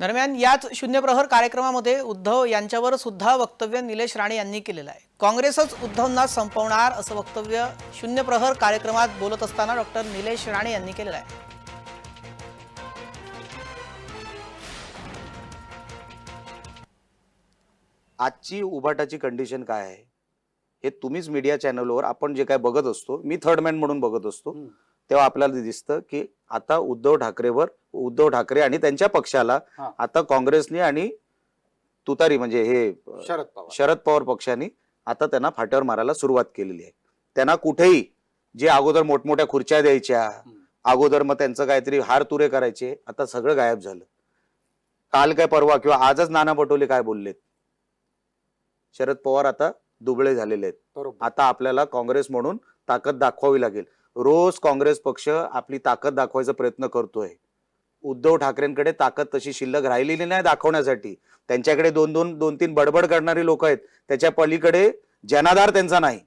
दरम्यान याच शून्यप्रहर कार्यक्रमामध्ये उद्धव यांच्यावर सुद्धा वक्तव्य निलेश राणे यांनी केलेलं आहे. काँग्रेसच उद्धवना संपवणार असं वक्तव्य शून्यप्रहर कार्यक्रमात बोलत असताना डॉक्टर निलेश राणे यांनी केलेलं आहे. आजची उभाटाची कंडिशन काय आहे? हे तुम्हीच मीडिया चॅनलवर आपण जे काय बघत असतो मी थर्ड मॅन म्हणून बघत असतो. तेव्हा आपल्याला दिसतं की आता उद्धव ठाकरेवर उद्धव ठाकरे आणि त्यांच्या पक्षाला हा. आता काँग्रेसने आणि तुतारी म्हणजे हे शरद पवार. शरद पवार पक्षाने आता त्यांना फाट्यावर मारायला सुरुवात केलेली आहे. त्यांना कुठेही जे अगोदर मोठमोठ्या खुर्च्या द्यायच्या हम्म. अगोदर मग त्यांचं काहीतरी हार तुरे करायचे आता सगळं गायब झालं. काल काय परवा किंवा आजच नाना पटोले काय बोललेत? शरद पवार आता दुबळे झालेले आहेत. बरोबर. आता आपल्याला काँग्रेस म्हणून ताकद दाखवावी लागेल. रोज काँग्रेस पक्ष आपली ताकद दाखवायचा प्रयत्न करतोय. उद्धव ठाकरेंकडे ताकद तशी शिल्लक राहिलेली नाही दाखवण्यासाठी. त्यांच्याकडे दोन दोन दोन तीन बडबड करणारी लोक आहेत. त्याच्या पलीकडे जनाधार त्यांचा नाही.